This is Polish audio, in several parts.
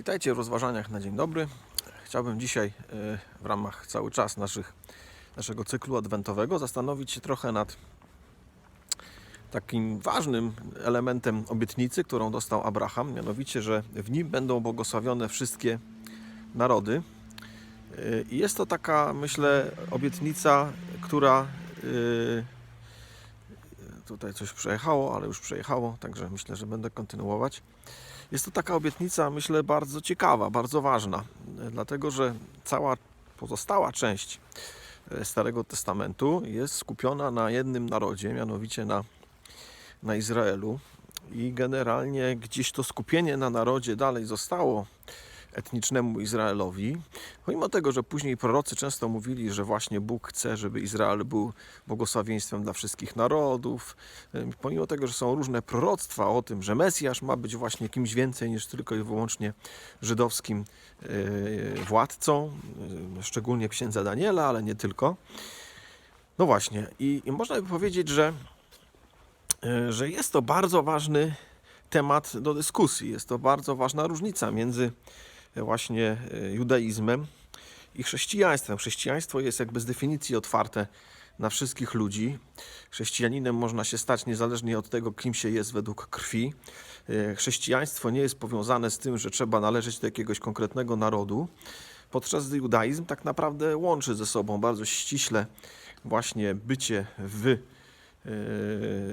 Witajcie w rozważaniach na dzień dobry. Chciałbym dzisiaj e, w ramach cały czas naszych, naszego cyklu adwentowego zastanowić się trochę nad takim ważnym elementem obietnicy, którą dostał Abraham, mianowicie, że w nim będą błogosławione wszystkie narody. E, I jest to taka, myślę, obietnica, która e, tutaj coś przejechało, ale już przejechało, także myślę, że będę kontynuować. Jest to taka obietnica, myślę, bardzo ciekawa, bardzo ważna, e, dlatego że cała pozostała część e, Starego Testamentu jest skupiona na jednym narodzie, mianowicie na, na Izraelu. I generalnie gdzieś to skupienie na narodzie dalej zostało etnicznemu Izraelowi, pomimo tego, że później prorocy często mówili, że właśnie Bóg chce, żeby Izrael był błogosławieństwem dla wszystkich narodów, pomimo tego, że są różne proroctwa o tym, że Mesjasz ma być właśnie kimś więcej niż tylko i wyłącznie żydowskim yy, władcą, yy, szczególnie księdza Daniela, ale nie tylko. No właśnie, i, i można by powiedzieć, że, yy, że jest to bardzo ważny temat do dyskusji. Jest to bardzo ważna różnica między właśnie e, judaizmem i chrześcijaństwem. Chrześcijaństwo jest jakby z definicji otwarte na wszystkich ludzi. Chrześcijaninem można się stać niezależnie od tego, kim się jest według krwi. E, Chrześcijaństwo nie jest powiązane z tym, że trzeba należeć do jakiegoś konkretnego narodu, podczas gdy judaizm tak naprawdę łączy ze sobą bardzo ściśle właśnie bycie w e,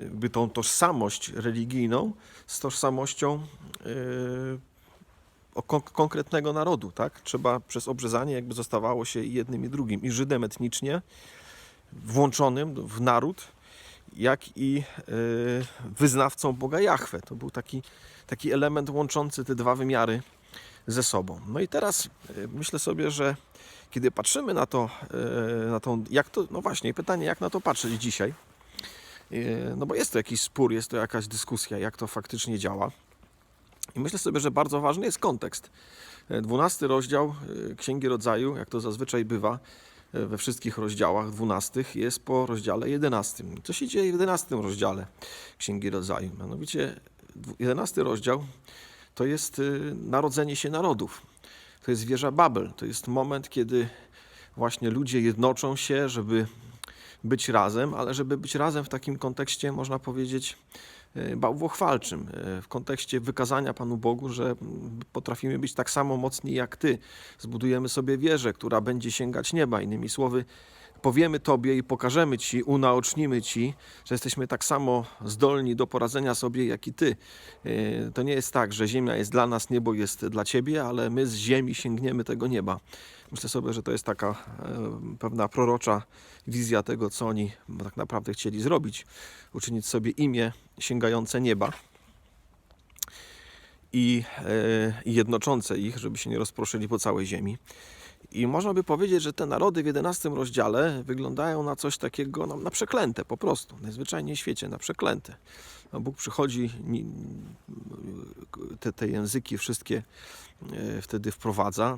by tą tożsamość religijną z tożsamością e, konkretnego narodu, tak? Trzeba przez obrzezanie jakby zostawało się jednym i drugim, i Żydem etnicznie włączonym w naród, jak i e, wyznawcą Boga Jahwe. To był taki, taki element łączący te dwa wymiary ze sobą. No i teraz e, myślę sobie, że kiedy patrzymy na to, e, na tą, jak to, no właśnie, pytanie, jak na to patrzeć dzisiaj, no bo jest to jakiś spór, jest to jakaś dyskusja, jak to faktycznie działa. I myślę sobie, że bardzo ważny jest kontekst. E, Dwunasty rozdział e, Księgi Rodzaju, jak to zazwyczaj bywa e, we wszystkich rozdziałach dwunastych, jest po rozdziale jedenastym. Co się dzieje w jedenastym rozdziale Księgi Rodzaju? Mianowicie jedenasty rozdział to jest narodzenie się narodów. To jest wieża Babel. To jest moment, kiedy właśnie ludzie jednoczą się, żeby być razem, ale żeby być razem w takim kontekście, można powiedzieć, e, bałwochwalczym, e, w kontekście wykazania Panu Bogu, że potrafimy być tak samo mocni jak Ty. Zbudujemy sobie wieżę, która będzie sięgać nieba. Innymi słowy, powiemy Tobie i pokażemy Ci, unaocznimy Ci, że jesteśmy tak samo zdolni do poradzenia sobie jak i Ty. E, To nie jest tak, że ziemia jest dla nas, niebo jest dla Ciebie, ale my z ziemi sięgniemy tego nieba. Myślę sobie, że to jest taka e, pewna prorocza wizja tego, co oni tak naprawdę chcieli zrobić. Uczynić sobie imię sięgające nieba i, e, i jednoczące ich, żeby się nie rozproszyli po całej ziemi. I można by powiedzieć, że te narody w 11 rozdziale wyglądają na coś takiego, na, na przeklęte po prostu, najzwyczajniej w świecie, na przeklęte. No, Bóg przychodzi, te, te języki wszystkie e, wtedy wprowadza.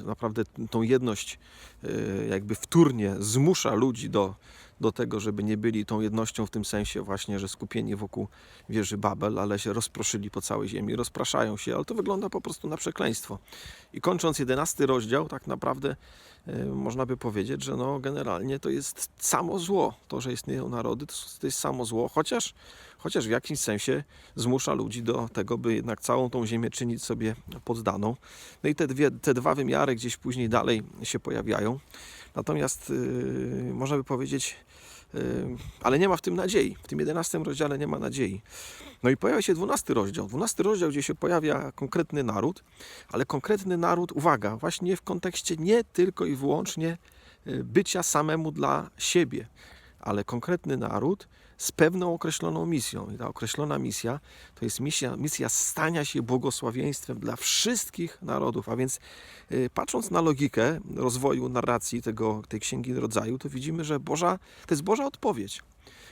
E, Naprawdę tą jedność e, jakby wtórnie zmusza ludzi do, do tego, żeby nie byli tą jednością w tym sensie właśnie, że skupieni wokół wieży Babel, ale się rozproszyli po całej ziemi, rozpraszają się, ale to wygląda po prostu na przekleństwo. I kończąc jedenasty rozdział, tak naprawdę można by powiedzieć, że no generalnie to jest samo zło. To, że istnieją narody, to, to jest samo zło, chociaż, chociaż w jakimś sensie zmusza ludzi do tego, by jednak całą tą ziemię czynić sobie poddaną. No i te, dwie, te dwa wymiary gdzieś później dalej się pojawiają. Natomiast yy, można by powiedzieć, yy, ale nie ma w tym nadziei. W tym 11 rozdziale nie ma nadziei. No i pojawia się 12 rozdział. 12 rozdział, gdzie się pojawia konkretny naród, ale konkretny naród, uwaga, właśnie w kontekście nie tylko i wyłącznie y, bycia samemu dla siebie, ale konkretny naród z pewną określoną misją. I ta określona misja to jest misja, misja stania się błogosławieństwem dla wszystkich narodów. A więc y, patrząc na logikę rozwoju narracji tego, tej Księgi Rodzaju, to widzimy, że Boża, to jest Boża odpowiedź.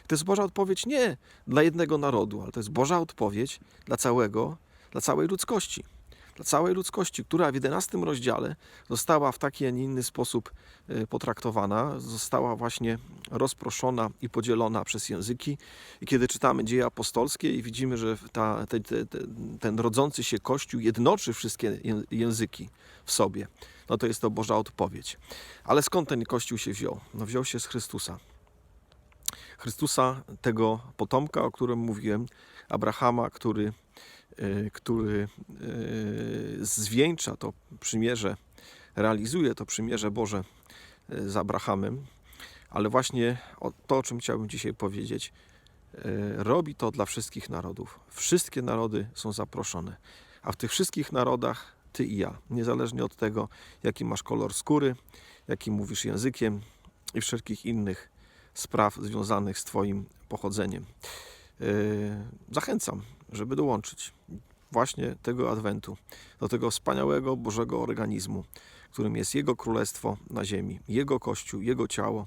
To jest Boża odpowiedź nie dla jednego narodu, ale to jest Boża odpowiedź dla całego, dla całej ludzkości. Dla całej ludzkości, która w 11 rozdziale została w taki, a nie inny sposób e, potraktowana, została właśnie rozproszona i podzielona przez języki. I kiedy czytamy dzieje apostolskie i widzimy, że ta, te, te, te, ten rodzący się Kościół jednoczy wszystkie ję- języki w sobie, no to jest to Boża odpowiedź. Ale skąd ten Kościół się wziął? No wziął się z Chrystusa. Chrystusa, tego potomka, o którym mówiłem, Abrahama, który, który e, zwieńcza to przymierze, realizuje to przymierze Boże e, z Abrahamem, ale właśnie to, o czym chciałbym dzisiaj powiedzieć, e, robi to dla wszystkich narodów. Wszystkie narody są zaproszone, a w tych wszystkich narodach ty i ja, niezależnie od tego, jaki masz kolor skóry, jaki mówisz językiem i wszelkich innych spraw związanych z Twoim pochodzeniem. Yy, Zachęcam, żeby dołączyć właśnie tego adwentu do tego wspaniałego Bożego organizmu, którym jest Jego Królestwo na ziemi, Jego Kościół, Jego ciało,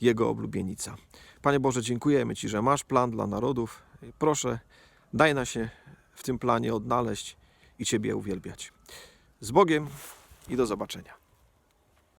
Jego oblubienica. Panie Boże, dziękujemy Ci, że masz plan dla narodów. Proszę, daj nas się w tym planie odnaleźć i Ciebie uwielbiać. Z Bogiem i do zobaczenia.